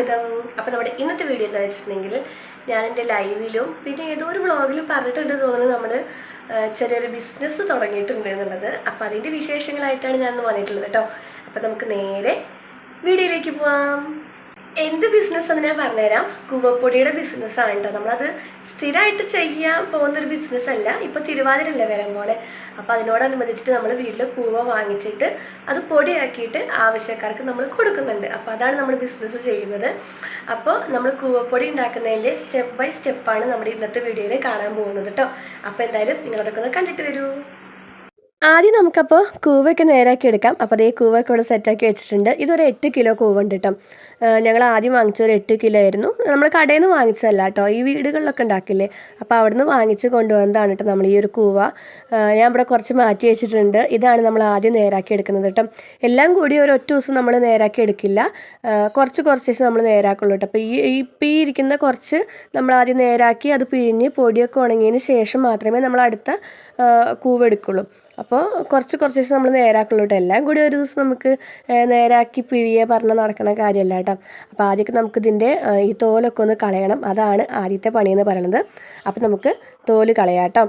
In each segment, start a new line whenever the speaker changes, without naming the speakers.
സ്വാഗതം. അപ്പോൾ നമ്മുടെ ഇന്നത്തെ വീഡിയോ എന്താ വെച്ചിട്ടുണ്ടെങ്കിൽ ഞാൻ എന്റെ ലൈവിലും പിന്നെ ഏതോ ഒരു വ്ളോഗിലും പറഞ്ഞിട്ടുണ്ട് തോന്നുന്നു നമ്മൾ ചെറിയൊരു ബിസിനസ് തുടങ്ങിയിട്ടുണ്ട് എന്നുള്ളത്. അപ്പോൾ അതിന്റെ വിശേഷങ്ങളായിട്ടാണ് ഞാൻ ഇന്ന് വന്നിട്ടുള്ളത് കേട്ടോ. അപ്പോൾ നമുക്ക് നേരെ വീഡിയോയിലേക്ക് പോവാം. എന്ത് ബിസിനസ് എന്ന് ഞാൻ പറഞ്ഞുതരാം. കൂവപ്പൊടിയുടെ ബിസിനസ്സാണ് കേട്ടോ നമ്മളത് സ്ഥിരമായിട്ട് ചെയ്യാൻ പോകുന്നൊരു ബിസിനസ് അല്ല. ഇപ്പോൾ തിരുവാതിരല്ലേ വരാൻ പോണെ. അപ്പോൾ അതിനോടനുബന്ധിച്ചിട്ട് നമ്മൾ വീട്ടിൽ കൂവ വാങ്ങിച്ചിട്ട് അത് പൊടിയാക്കിയിട്ട് ആവശ്യക്കാർക്ക് നമ്മൾ കൊടുക്കുന്നുണ്ട്. അപ്പോൾ അതാണ് നമ്മൾ ബിസിനസ് ചെയ്യുന്നത്. അപ്പോൾ നമ്മൾ കൂവപ്പൊടി ഉണ്ടാക്കുന്നതിന്റെ സ്റ്റെപ്പ് ബൈ സ്റ്റെപ്പാണ് നമ്മുടെ ഇന്നത്തെ വീഡിയോയിൽ കാണാൻ പോകുന്നത് കേട്ടോ അപ്പോൾ എന്തായാലും നിങ്ങളതൊക്കെ ഒന്ന് കണ്ടിട്ട് വരൂ. ആദ്യം നമുക്കപ്പോൾ കൂവൊക്കെ നേരാക്കി എടുക്കാം. അപ്പോൾ അതേ കൂവൊക്കെ ഇവിടെ സെറ്റാക്കി വെച്ചിട്ടുണ്ട്. ഇതൊരു എട്ട് കിലോ കൂവുണ്ട് കേട്ടോ ഞങ്ങൾ ആദ്യം വാങ്ങിച്ചത് ഒരു എട്ട് കിലോ ആയിരുന്നു. നമ്മൾ കടയിൽ നിന്ന് വാങ്ങിച്ചതല്ല കേട്ടോ ഈ വീടുകളിലൊക്കെ ഉണ്ടാക്കില്ലേ? അപ്പോൾ അവിടെ നിന്ന് വാങ്ങിച്ച് കൊണ്ടുവന്നതാണ് കേട്ടോ നമ്മൾ ഈ ഒരു കൂവ. ഞാൻ ഇവിടെ കുറച്ച് മാറ്റി വെച്ചിട്ടുണ്ട്. ഇതാണ് നമ്മൾ ആദ്യം നേരാക്കി എടുക്കുന്നത് കേട്ടോ എല്ലാം കൂടി ഒരു ഒറ്റ ദിവസം നമ്മൾ നേരാക്കി എടുക്കില്ല. കുറച്ച് കുറച്ച് ദിവസം നമ്മൾ നേരാക്കുള്ളൂ കേട്ടോ അപ്പോൾ ഈ ഇപ്പം ഈ ഇരിക്കുന്ന കുറച്ച് നമ്മൾ ആദ്യം നേരാക്കി അത് പിഴിഞ്ഞ് പൊടിയൊക്കെ ഉണങ്ങിയതിന് ശേഷം മാത്രമേ നമ്മൾ അടുത്ത കൂവ എടുക്കുള്ളൂ. അപ്പോൾ കുറച്ച് കുറച്ച് ദിവസം നമ്മൾ നേരാക്കുള്ളൂ എല്ലാം കൂടി ഒരു ദിവസം നമുക്ക് നേരാക്കി പിഴിയെ പറഞ്ഞ് നടക്കുന്ന കാര്യമല്ല കേട്ടോ. അപ്പോൾ ആദ്യമൊക്കെ നമുക്കിതിന്റെ ഈ തോലൊക്കെ ഒന്ന് കളയണം. അതാണ് ആദ്യത്തെ പണിയെന്ന് പറയുന്നത്. അപ്പോൾ നമുക്ക് തോൽ കളയാം കേട്ടോ.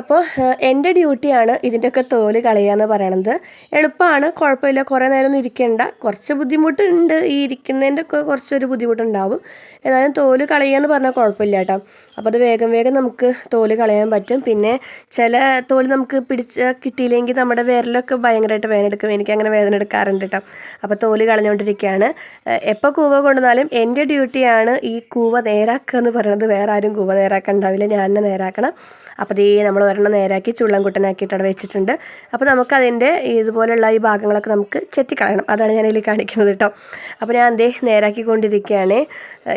അപ്പോൾ എന്റെ ഡ്യൂട്ടിയാണ് ഇതിന്റെയൊക്കെ തോൽ കളയുക എന്ന് പറയണത്. എളുപ്പമാണ് കുഴപ്പമില്ല കുറേ നേരം ഒന്നും ഇരിക്കേണ്ട. കുറച്ച് ബുദ്ധിമുട്ടുണ്ട് ഈ ഇരിക്കുന്നതിന്റെ ഒക്കെ കുറച്ചൊരു ബുദ്ധിമുട്ടുണ്ടാവും. എന്നാലും തോൽ കളയുക എന്ന് പറഞ്ഞാൽ കുഴപ്പമില്ല കേട്ടോ. അപ്പോൾ അത് വേഗം വേഗം നമുക്ക് തോൽ കളയാൻ പറ്റും. പിന്നെ ചില തോൽ നമുക്ക് പിടിച്ച് കിട്ടിയില്ലെങ്കിൽ നമ്മുടെ വിരലൊക്കെ ഭയങ്കരമായിട്ട് വേദന എടുക്കും. എനിക്ക് അങ്ങനെ വേദന എടുക്കാറുണ്ട് കേട്ടോ. അപ്പോൾ തോൽ കളഞ്ഞുകൊണ്ടിരിക്കുകയാണ്. എപ്പോൾ കൂവ കൊണ്ടുവന്നാലും എന്റെ ഡ്യൂട്ടിയാണ് ഈ കൂവ നേരാക്കുക എന്ന് പറയുന്നത് വേറെ ആരും കൂവ നേരാക്കാൻ ഉണ്ടാവില്ല. ഞാൻ തന്നെ നേരാക്കണം. അപ്പോൾ ദേ നമ്മൾ ഒരെണ്ണം നേരാക്കി ചുള്ളം കുട്ടനാക്കിയിട്ട് അവിടെ വെച്ചിട്ടുണ്ട്. അപ്പോൾ നമുക്കതിന്റെ ഇതുപോലുള്ള ഈ ഭാഗങ്ങളൊക്കെ നമുക്ക് ചെത്തിക്കളയണം. അതാണ് ഞാൻ ഇതിൽ കാണിക്കുന്നത് കേട്ടോ. അപ്പോൾ ഞാൻ ദേ നേരാക്കിക്കൊണ്ടിരിക്കുകയാണ്.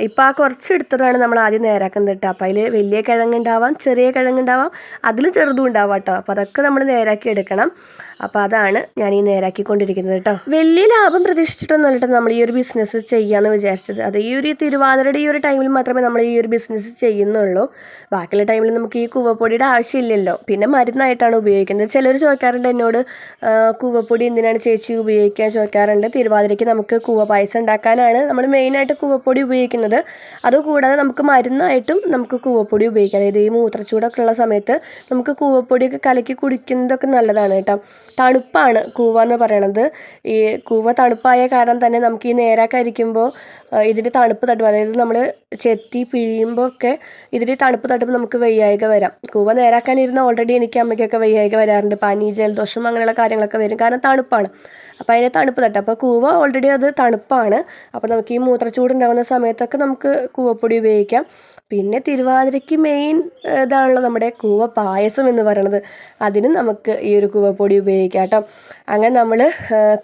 ഇപ്പോൾ ആ കുറച്ച് എടുത്തതാണ് നമ്മൾ ആദ്യം നേരാക്കുന്നത് കേട്ടോ. അപ്പോൾ അതിൽ വലിയ കിഴങ്ങുണ്ടാവാം ചെറിയ കിഴങ്ങുണ്ടാവാം അതിൽ ചെറുതും ഉണ്ടാവാം കേട്ടോ. അപ്പോൾ അതൊക്കെ നമ്മൾ നേരാക്കി എടുക്കണം. അപ്പോൾ അതാണ് ഞാൻ ഈ നേരാക്കിക്കൊണ്ടിരിക്കുന്നത് കേട്ടോ. വലിയ ലാഭം പ്രതീക്ഷിച്ചിട്ടൊന്നും നമ്മൾ ഈ ഒരു ബിസിനസ് ചെയ്യാമെന്ന് വിചാരിച്ചത്. അത് ഈ ഒരു തിരുവാതിരയുടെ ഈ ഒരു ടൈമിൽ മാത്രമേ നമ്മൾ ഈ ഒരു ബിസിനസ് ചെയ്യുന്നുള്ളൂ. ബാക്കിയുള്ള ടൈമിൽ നമുക്ക് ഈ കൂവപ്പൊടിയുടെ ആവശ്യമില്ലല്ലോ. പിന്നെ മരുന്നായിട്ടാണ് ഉപയോഗിക്കുന്നത്. ചിലർ ചോദിക്കാറുണ്ട് എന്നോട് കൂവപ്പൊടി എന്തിനാണ് ചേച്ചി ഉപയോഗിക്കാൻ ചോദിക്കാറുണ്ട്. തിരുവാതിരയ്ക്ക് നമുക്ക് കൂവ പായസം ഉണ്ടാക്കാനാണ് നമ്മൾ മെയിനായിട്ട് കൂവപ്പൊടി ഉപയോഗിക്കുന്നത്. അതുകൂടാതെ നമുക്ക് മരുന്നായിട്ടും നമുക്ക് കൂവപ്പൊടി ഉപയോഗിക്കാം. അതായത് ഈ മൂത്രച്ചൂടൊക്കെ ഉള്ള സമയത്ത് നമുക്ക് കൂവപ്പൊടിയൊക്കെ കലക്കി കുടിക്കുന്നതൊക്കെ നല്ലതാണ് കേട്ടോ. തണുപ്പാണ് കൂവ എന്ന് പറയണത്. ഈ കൂവ തണുപ്പായ കാരണം തന്നെ നമുക്ക് ഈ നേരാക്കരിക്കുമ്പോൾ ഇതിന്റെ തണുപ്പ് തട്ടും. അതായത് നമ്മൾ ചെത്തി പിഴിയുമ്പോൾ ഒക്കെ ഇതിന്റെ തണുപ്പ് തട്ടുമ്പോൾ നമുക്ക് വയ്യായിക വരാം. കൂവ നേരാക്കാനിരുന്ന ഓൾറെഡി എനിക്ക് അമ്മയ്ക്കൊക്കെ വയ്യായിക വരാറുണ്ട്. പനി ജലദോഷം അങ്ങനെയുള്ള കാര്യങ്ങളൊക്കെ വരും. കാരണം തണുപ്പാണ്. അപ്പോൾ അതിന്റെ തണുപ്പ് തട്ടും. അപ്പോൾ കൂവ ഓൾറെഡി അത് തണുപ്പാണ്. അപ്പോൾ നമുക്ക് ഈ മൂത്രച്ചൂട് ഉണ്ടാകുന്ന സമയത്തൊക്കെ നമുക്ക് കൂവപ്പൊടി ഉപയോഗിക്കാം. പിന്നെ തിരുവാതിരയ്ക്ക് മെയിൻ ഇതാണല്ലോ നമ്മുടെ കൂവ പായസം എന്ന് പറയണത്. അതിനും നമുക്ക് ഈ ഒരു കൂവപ്പൊടി ഉപയോഗിക്കാം കേട്ടോ. അങ്ങനെ നമ്മൾ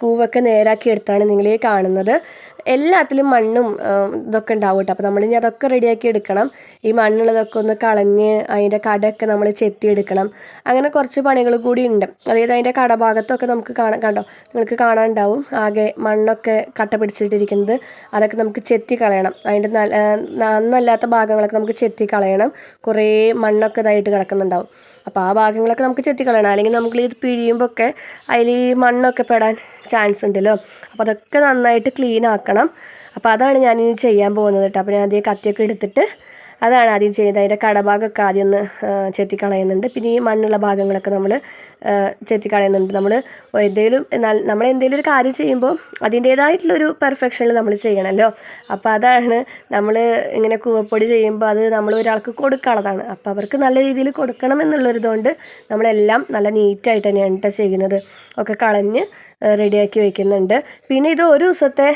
കൂവൊക്കെ നേരാക്കി എടുത്താണ് നിങ്ങൾ ഈ കാണുന്നത്. എല്ലാത്തിലും മണ്ണും ഇതൊക്കെ ഉണ്ടാവും കേട്ടോ. അപ്പോൾ നമ്മളിനി അതൊക്കെ റെഡിയാക്കി എടുക്കണം. ഈ മണ്ണുള്ളതൊക്കെ ഒന്ന് കളഞ്ഞ് അതിന്റെ കടയൊക്കെ നമ്മൾ ചെത്തിയെടുക്കണം അങ്ങനെ കുറച്ച് പണികൾ കൂടി ഉണ്ട്. അതായത് അതിന്റെ കടഭാഗത്തൊക്കെ നമുക്ക് കാണാൻ കണ്ടോ? നിങ്ങൾക്ക് കാണാനുണ്ടാവും. ആകെ മണ്ണൊക്കെ കട്ട പിടിച്ചിട്ടിരിക്കുന്നത്. അതൊക്കെ നമുക്ക് ചെത്തി കളയണം. അതിന്റെ നല്ല നന്നല്ലാത്ത ഭാഗങ്ങളൊക്കെ നമുക്ക് ചെത്തി കളയണം. കുറേ മണ്ണൊക്കെ ഇതായിട്ട് കിടക്കുന്നുണ്ടാവും. അപ്പോൾ ആ ഭാഗങ്ങളൊക്കെ നമുക്ക് ചെത്തി ചെത്തിക്കളയണം അല്ലെങ്കിൽ നമുക്ക് ഇത് പിഴിയുമ്പോൾ ഒക്കെ അതിൽ ഈ മണ്ണൊക്കെ പെടാൻ ചാൻസ് ഉണ്ടല്ലോ. അപ്പോൾ അതൊക്കെ നന്നായിട്ട് ക്ലീൻ ആക്കണം. അപ്പോൾ അതാണ് ഞാൻ ഇനി ചെയ്യാൻ പോകുന്നത് കേട്ടോ. അപ്പോൾ ഞാൻ അതേ കത്തിയൊക്കെ എടുത്തിട്ട് അതാണ് ആദ്യം ചെയ്യുന്നത് അതിന്റെ കടഭാഗമൊക്കെ ആദ്യം ഒന്ന് ചെത്തിക്കളയുന്നുണ്ട്. പിന്നെ ഈ മണ്ണുള്ള ഭാഗങ്ങളൊക്കെ നമ്മൾ ചെത്തിക്കളയുന്നുണ്ട്. നമ്മൾ എന്തെങ്കിലും നമ്മൾ എന്തെങ്കിലും ഒരു കാര്യം ചെയ്യുമ്പോൾ അതിന്റേതായിട്ടുള്ളൊരു പെർഫെക്ഷനിൽ നമ്മൾ ചെയ്യണമല്ലോ അപ്പോൾ അതാണ് നമ്മൾ ഇങ്ങനെ കൂവപ്പൊടി ചെയ്യുമ്പോൾ അത് നമ്മൾ ഒരാൾക്ക് കൊടുക്കാനുള്ളതാണ്. അപ്പോൾ അവർക്ക് നല്ല രീതിയിൽ കൊടുക്കണം എന്നുള്ളൊരിതുകൊണ്ട് നമ്മളെല്ലാം നല്ല നീറ്റായിട്ട് തന്നെയാണ് കേട്ടോ ചെയ്യുന്നത്. ഒക്കെ കളഞ്ഞ് റെഡിയാക്കി വയ്ക്കുന്നുണ്ട് പിന്നെ ഇത് ഒരു ദിവസത്തെ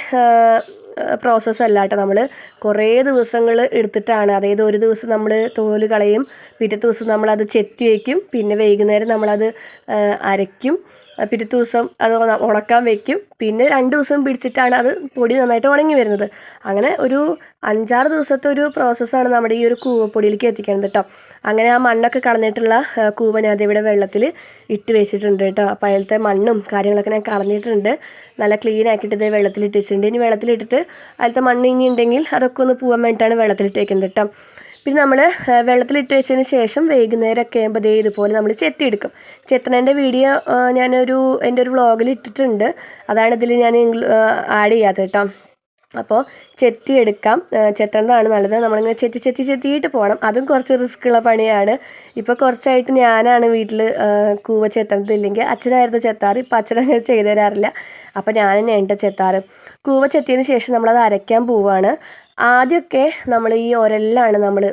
പ്രോസസ്സ് അല്ല കേട്ടോ നമ്മൾ കുറേ ദിവസങ്ങൾ എടുത്തിട്ടാണ്. അതായത് ഒരു ദിവസം നമ്മൾ തോൽ കളയും പിറ്റേ ദിവസം നമ്മളത് ചെത്തി വയ്ക്കും പിന്നെ വൈകുന്നേരം നമ്മളത് അരയ്ക്കും. പിറ്റേ ദിവസം അത് ഉണക്കാൻ വെക്കും. പിന്നെ രണ്ട് ദിവസം പിടിച്ചിട്ടാണ് അത് പൊടി നന്നായിട്ട് ഉണങ്ങി വരുന്നത്. അങ്ങനെ ഒരു അഞ്ചാറ് ദിവസത്തെ ഒരു പ്രോസസ്സാണ് നമ്മുടെ ഈ ഒരു കൂവപ്പൊടിയിലേക്ക് എത്തിക്കുന്നത് കേട്ടോ അങ്ങനെ ആ മണ്ണൊക്കെ കളഞ്ഞിട്ടുള്ള കൂവ ഞാൻ ഇവിടെ വെള്ളത്തിൽ ഇട്ട് വെച്ചിട്ടുണ്ട് കേട്ടോ അപ്പോൾ അതിലത്തെ മണ്ണും കാര്യങ്ങളൊക്കെ ഞാൻ കളഞ്ഞിട്ടുണ്ട്. നല്ല ക്ലീൻ ആക്കിയിട്ട് ഇത് വെള്ളത്തിൽ വെച്ചിട്ടുണ്ട്. ഇനി വെള്ളത്തിലിട്ടിട്ട് അതിലത്തെ മണ്ണ് ഇനി ഉണ്ടെങ്കിൽ അതൊക്കെ ഒന്ന് പോകാൻ വേണ്ടിയിട്ടാണ് വെള്ളത്തിലിട്ട് വെക്കുന്നത് കേട്ടോ പിന്നെ നമ്മൾ വെള്ളത്തിലിട്ട് വെച്ചതിന് ശേഷം വൈകുന്നേരം ഒക്കെ ആകുമ്പോൾ ദേ ഇതുപോലെ നമ്മൾ ചെത്തിയെടുക്കും. ചെത്തണേന്റെ വീഡിയോ ഞാനൊരു എന്റെ ഒരു വ്ളോഗിൽ ഇട്ടിട്ടുണ്ട്. അതാണ് ഇതിൽ ഞാൻ ആഡ് ചെയ്യാത്തത് കേട്ടോ. അപ്പോൾ ചെത്തിയെടുക്കാം. ചെത്തേണ്ടതാണ് നല്ലത്. നമ്മളിങ്ങനെ ചെത്തി ചെത്തി ചെത്തിയിട്ട് പോകണം അതും കുറച്ച് റിസ്ക് ഉള്ള പണിയാണ്. ഇപ്പോൾ കുറച്ചായിട്ട് ഞാനാണ് വീട്ടിൽ കൂവ ചെത്തുന്നത് ഇല്ലെങ്കിൽ അച്ഛനായിരുന്നു ചെത്താറ്. ഇപ്പം അച്ഛനങ്ങനെ ചെയ്തു തരാറില്ല. അപ്പോൾ തന്നെ ഉണ്ട് ചെത്താറ്. കൂവ ചെത്തിയതിന് ശേഷം നമ്മളത് അരയ്ക്കാൻ പോവുകയാണ് ആദ്യമൊക്കെ നമ്മൾ ഈ ഒരെല്ലാണ് നമ്മൾ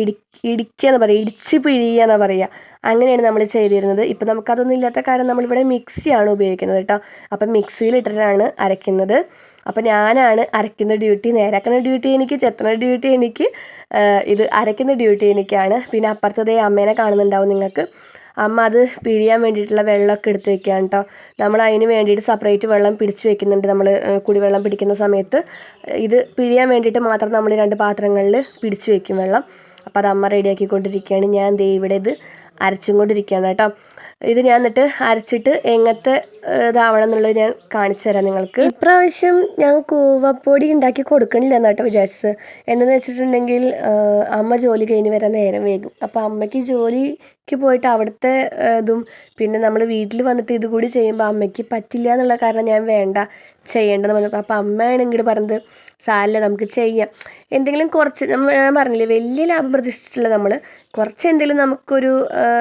ഇടി ഇടിക്കുക എന്ന് പറയുക ഇടിച്ച് പിഴിയുക പറയുക അങ്ങനെയാണ് നമ്മൾ ചെയ്തിരുന്നത്. ഇപ്പം നമുക്കതൊന്നും ഇല്ലാത്ത കാരണം നമ്മളിവിടെ മിക്സിയാണ് ഉപയോഗിക്കുന്നത് കേട്ടോ. അപ്പം മിക്സിയിലിട്ടിട്ടാണ് അരയ്ക്കുന്നത്. അപ്പം ഞാനാണ് അരയ്ക്കുന്ന ഡ്യൂട്ടി നേരാക്കുന്ന ഡ്യൂട്ടി എനിക്ക് ചെത്തുന്ന ഡ്യൂട്ടി എനിക്ക് ഇത് അരയ്ക്കുന്ന ഡ്യൂട്ടി എനിക്കാണ്. പിന്നെ അപ്പുറത്തതേ അമ്മേനെ കാണുന്നുണ്ടാവും നിങ്ങൾക്ക്. അമ്മ അത് പിഴിയാൻ വേണ്ടിയിട്ടുള്ള വെള്ളമൊക്കെ എടുത്ത് വെക്കുകയാണ് കേട്ടോ നമ്മൾ അതിന് വേണ്ടിയിട്ട് സെപ്പറേറ്റ് വെള്ളം പിടിച്ച് വെക്കുന്നുണ്ട്. നമ്മൾ കുടിവെള്ളം പിടിക്കുന്ന സമയത്ത് ഇത് പിഴിയാൻ വേണ്ടിയിട്ട് മാത്രം നമ്മൾ രണ്ട് പാത്രങ്ങളിൽ പിടിച്ച് വെക്കും വെള്ളം. അപ്പോൾ അത് അമ്മ റെഡിയാക്കിക്കൊണ്ടിരിക്കുകയാണ് ഞാൻ ദേ ഇവിടെ ഇത് അരച്ചും കൊണ്ടിരിക്കുകയാണ് കേട്ടോ ഇത് ഞാൻ എന്നിട്ട് അരച്ചിട്ട് എങ്ങനത്തെ ഇതാവണം എന്നുള്ളത് ഞാൻ കാണിച്ചു തരാം നിങ്ങൾക്ക്. ഇപ്രാവശ്യം ഞാൻ കൂവപ്പൊടി ഉണ്ടാക്കി കൊടുക്കണില്ല എന്നാട്ടോ വിചാരിച്ചത്. എന്താണെന്ന് വെച്ചിട്ടുണ്ടെങ്കിൽ അമ്മ ജോലി കഴിഞ്ഞ് വരാൻ നേരം വേഗം അപ്പോൾ അമ്മയ്ക്ക് ജോലിക്ക് പോയിട്ട് അവിടുത്തെ ഇതും പിന്നെ നമ്മൾ വീട്ടിൽ വന്നിട്ട് ഇത് കൂടി ചെയ്യുമ്പോൾ അമ്മയ്ക്ക് പറ്റില്ല എന്നുള്ള കാരണം ഞാൻ വേണ്ട ചെയ്യേണ്ടതെന്ന് പറഞ്ഞപ്പോൾ അപ്പോൾ അമ്മയാണ് ഇങ്ങോട്ട് പറഞ്ഞത് സാരല്ല നമുക്ക് ചെയ്യാം. എന്തെങ്കിലും കുറച്ച് ഞാൻ പറഞ്ഞില്ലേ വലിയ ലാഭം പ്രതീക്ഷിച്ചിട്ടില്ല നമ്മൾ കുറച്ച് എന്തെങ്കിലും നമുക്കൊരു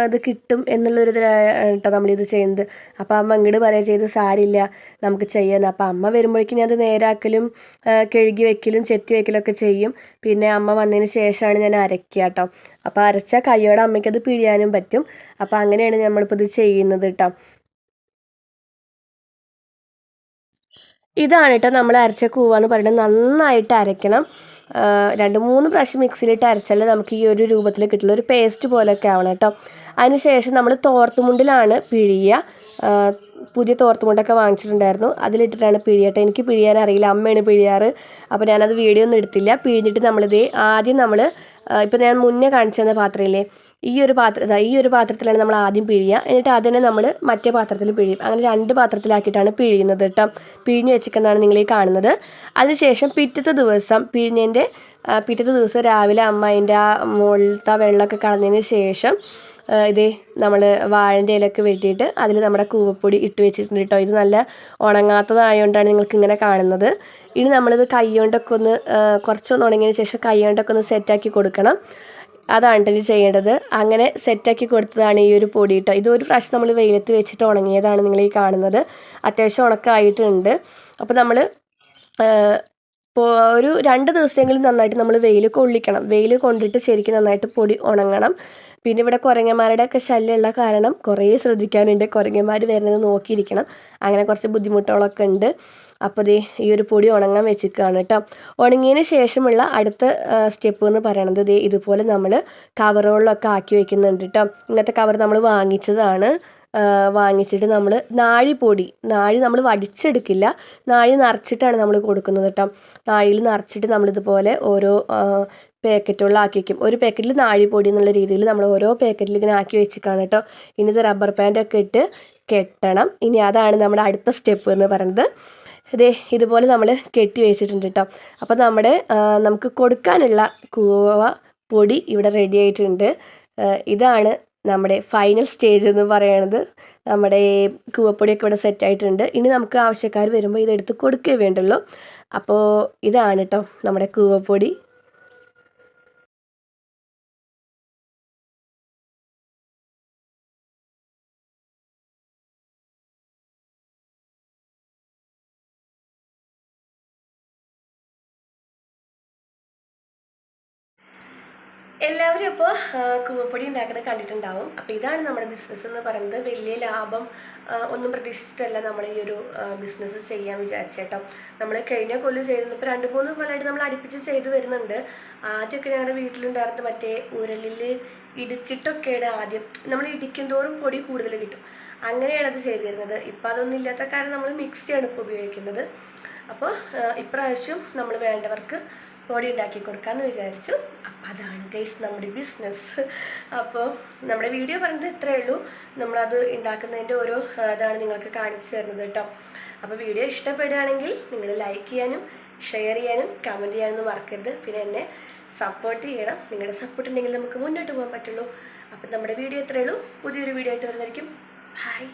ഇത് കിട്ടും എന്നുള്ളൊരു കേട്ടോ നമ്മളിത് ചെയ്യുന്നത്. അപ്പോൾ അമ്മ ഇങ്ങോട്ട് പറയുക ചെയ്ത് സാരില്ല നമുക്ക് ചെയ്യാൻ അപ്പോൾ അമ്മ വരുമ്പോഴേക്കും ഞാൻ അത് നേരാക്കലും കഴുകി വെക്കലും ചെത്തി വെക്കലൊക്കെ ചെയ്യും. പിന്നെ അമ്മ വന്നതിന് ശേഷമാണ് ഞാൻ അരയ്ക്കുക കേട്ടോ അപ്പോൾ അരച്ച കൈയോടെ അമ്മയ്ക്കത് പിഴിയാനും പറ്റും. അപ്പോൾ അങ്ങനെയാണ് നമ്മളിപ്പോൾ ഇത് ചെയ്യുന്നത് കേട്ടോ ഇതാണ് കേട്ടോ നമ്മൾ അരച്ച കൂവ എന്ന് പറയുന്നത്. നന്നായിട്ട് അരയ്ക്കണം. രണ്ട് മൂന്ന് പ്രാവശ്യം മിക്സിയിലിട്ട് അരച്ചാൽ നമുക്ക് ഈ ഒരു രൂപത്തിൽ കിട്ടുന്ന ഒരു പേസ്റ്റ് പോലെയൊക്കെ ആവണം കേട്ടോ. അതിനുശേഷം നമ്മൾ തോർത്തുമുണ്ടിലാണ് പിഴിയുക. പുതിയ തോർത്തുമുണ്ടൊക്കെ വാങ്ങിച്ചിട്ടുണ്ടായിരുന്നു. അതിലിട്ടിട്ടാണ് പിഴിയട്ടെ എനിക്ക് പിഴിയാൻ അറിയില്ല. അമ്മയാണ് പിഴിയാറ്. അപ്പോൾ ഞാനത് വീഡിയോ ഒന്നും എടുത്തില്ല. പിഴിഞ്ഞിട്ട് നമ്മളിത് ആദ്യം നമ്മൾ ഇപ്പോൾ ഞാൻ മുന്നേ കാണിച്ചു തന്ന പാത്രമില്ലേ ഈ ഒരു പാത്ര ഈ ഒരു പാത്രത്തിലാണ് നമ്മൾ ആദ്യം പിഴിയുക. എന്നിട്ട് അതിനെ നമ്മൾ മറ്റേ പാത്രത്തിൽ പിഴിയും. അങ്ങനെ രണ്ട് പാത്രത്തിലാക്കിയിട്ടാണ് പിഴിയുന്നത് കേട്ടോ. പിഴിഞ്ഞ് വെച്ചിരിക്കുന്നതാണ് നിങ്ങൾ ഈ കാണുന്നത്. അതിനുശേഷം പിറ്റത്തെ ദിവസം പിഴിഞ്ഞതിന്റെ പിറ്റത്തെ ദിവസം രാവിലെ അമ്മ അതിന്റെ ആ മുകളിലത്തെ വെള്ളമൊക്കെ കളഞ്ഞതിന് ശേഷം ഇത് നമ്മൾ വാഴന്റെ ഇലയൊക്കെ വെട്ടിയിട്ട് അതിൽ നമ്മുടെ കൂവപ്പൊടി ഇട്ട് വെച്ചിട്ടുണ്ട് കേട്ടോ. ഇത് നല്ല ഉണങ്ങാത്തതായതുകൊണ്ടാണ് നിങ്ങൾക്ക് ഇങ്ങനെ കാണുന്നത്. ഇനി നമ്മളിത് കൈ കൊണ്ടൊക്കെ ഒന്ന് കുറച്ചൊന്ന് ഉണങ്ങിയതിന് ശേഷം കൈ കൊണ്ടൊക്കെ ഒന്ന് സെറ്റാക്കി കൊടുക്കണം. അതാണ് ഇതിൽ ചെയ്യേണ്ടത്. അങ്ങനെ സെറ്റാക്കി കൊടുത്തതാണ് ഈ ഒരു പൊടി കേട്ടോ ഇതൊരു പ്രാവശ്യം നമ്മൾ വെയിലത്ത് വെച്ചിട്ട് ഉണങ്ങിയതാണ് നിങ്ങൾ ഈ കാണുന്നത്. അത്യാവശ്യം ഉണക്കമായിട്ടുണ്ട് അപ്പോൾ നമ്മൾ ഒരു രണ്ട് ദിവസമെങ്കിലും നന്നായിട്ട് നമ്മൾ വെയിൽ കൊള്ളിക്കണം. വെയിൽ കൊണ്ടിട്ട് ശരിക്കും നന്നായിട്ട് പൊടി ഉണങ്ങണം. പിന്നെ ഇവിടെ കുരങ്ങന്മാരുടെ ഒക്കെ ശല്യമുള്ള കാരണം കുറേ ശ്രദ്ധിക്കാനുണ്ട്. കുരങ്ങന്മാർ വരുന്നത് നോക്കിയിരിക്കണം. അങ്ങനെ കുറച്ച് ബുദ്ധിമുട്ടുകളൊക്കെ ഉണ്ട്. അപ്പോൾ ദേ ഈ ഒരു പൊടി ഉണങ്ങാൻ വെച്ചിരിക്കുകയാണ് കേട്ടോ. ഉണങ്ങിയതിന് ശേഷമുള്ള അടുത്ത സ്റ്റെപ്പ് എന്ന് പറയണത് ദേ ഇതുപോലെ നമ്മൾ കവറുകളിലൊക്കെ ആക്കി വെക്കുന്നുണ്ട് കേട്ടോ. ഇങ്ങനത്തെ കവർ നമ്മൾ വാങ്ങിച്ചതാണ്. വാങ്ങിച്ചിട്ട് നമ്മൾ നാഴിപ്പൊടി നാഴി നമ്മൾ വടിച്ചെടുക്കില്ല. നാഴി നിറച്ചിട്ടാണ് നമ്മൾ കൊടുക്കുന്നത് കേട്ടോ. നാഴിയിൽ നിറച്ചിട്ട് നമ്മളിതുപോലെ ഓരോ പാക്കറ്റുകളിൽ ആക്കി ഒരു പാക്കറ്റിൽ നാഴിപ്പൊടി എന്നുള്ള രീതിയിൽ നമ്മൾ ഓരോ പാക്കറ്റിൽ ഇങ്ങനെ ആക്കി വെച്ചിക്കാണ് കേട്ടോ. ഇനി ഇത് റബ്ബർ പാന്റൊക്കെ ഇട്ട് കെട്ടണം. ഇനി അതാണ് നമ്മുടെ അടുത്ത സ്റ്റെപ്പ് എന്ന് പറയുന്നത്. ഇതേ ഇതുപോലെ നമ്മൾ കെട്ടി വെച്ചിട്ടുണ്ട് കേട്ടോ അപ്പോൾ നമ്മുടെ നമുക്ക് കൊടുക്കാനുള്ള കൂവ പൊടി ഇവിടെ റെഡി ആയിട്ടുണ്ട്. ഇതാണ് നമ്മുടെ ഫൈനൽ സ്റ്റേജ് എന്ന് പറയുന്നത് നമ്മുടെ കൂവപ്പൊടിയൊക്കെ ഇവിടെ സെറ്റ് ആയിട്ടുണ്ട്. ഇനി നമുക്ക് ആവശ്യക്കാർ വരുമ്പോൾ ഇതെടുത്ത് കൊടുക്കേ വേണ്ടുള്ളൂ. അപ്പോൾ ഇതാണ് കേട്ടോ നമ്മുടെ കൂവപ്പൊടി. എല്ലാവരും ഇപ്പോൾ കൂവപ്പൊടി ഉണ്ടാക്കുന്നത് കണ്ടിട്ടുണ്ടാവും. അപ്പോൾ ഇതാണ് നമ്മുടെ ബിസിനസ് എന്ന് പറയുന്നത്. വലിയ ലാഭം ഒന്നും പ്രതീക്ഷിച്ചിട്ടല്ല നമ്മൾ ഈ ഒരു ബിസിനസ് ചെയ്യാൻ വിചാരിച്ചേട്ടോ നമ്മൾ കഴിഞ്ഞ കൊല്ലം ചെയ്തിരുന്നു ഇപ്പോൾ രണ്ട് മൂന്ന് കൊല്ലമായിട്ട് നമ്മൾ അടുപ്പിച്ച് ചെയ്ത് വരുന്നുണ്ട്. ആദ്യമൊക്കെ ഞങ്ങളുടെ വീട്ടിലുണ്ടായിരുന്നത് മറ്റേ ഉരലിൽ ഇടിച്ചിട്ടൊക്കെയാണ് ആദ്യം. നമ്മൾ ഇടിക്കും തോറും പൊടി കൂടുതൽ കിട്ടും. അങ്ങനെയാണ് അത് ചെയ്തിരുന്നത്. ഇപ്പം അതൊന്നും ഇല്ലാത്ത കാരണം നമ്മൾ മിക്സിയാണ് ഇപ്പോൾ ഉപയോഗിക്കുന്നത്. അപ്പോൾ ഇപ്രാവശ്യം നമ്മൾ വേണ്ടവർക്ക് ബോഡി ഉണ്ടാക്കി കൊടുക്കാമെന്ന് വിചാരിച്ചു. അപ്പം അതാണ് ഗൈസ് നമ്മുടെ ബിസിനസ് അപ്പോൾ നമ്മുടെ വീഡിയോ പറഞ്ഞത് ഇത്രയേ ഉള്ളൂ. നമ്മളത് ഉണ്ടാക്കുന്നതിന്റെ ഓരോ ഇതാണ് നിങ്ങൾക്ക് കാണിച്ചു തരുന്നത് കേട്ടോ. അപ്പോൾ വീഡിയോ ഇഷ്ടപ്പെടുകയാണെങ്കിൽ നിങ്ങൾ ലൈക്ക് ചെയ്യാനും ഷെയർ ചെയ്യാനും കമന്റ് ചെയ്യാനൊന്നും മറക്കരുത്. പിന്നെ എന്നെ സപ്പോർട്ട് ചെയ്യണം. നിങ്ങളുടെ സപ്പോർട്ട് ഉണ്ടെങ്കിൽ നമുക്ക് മുന്നോട്ട് പോകാൻ പറ്റുള്ളൂ. അപ്പം നമ്മുടെ വീഡിയോ ഇത്രയേ ഉള്ളൂ. പുതിയൊരു വീഡിയോ ആയിട്ട് വരുന്നതായിരിക്കും. ബൈ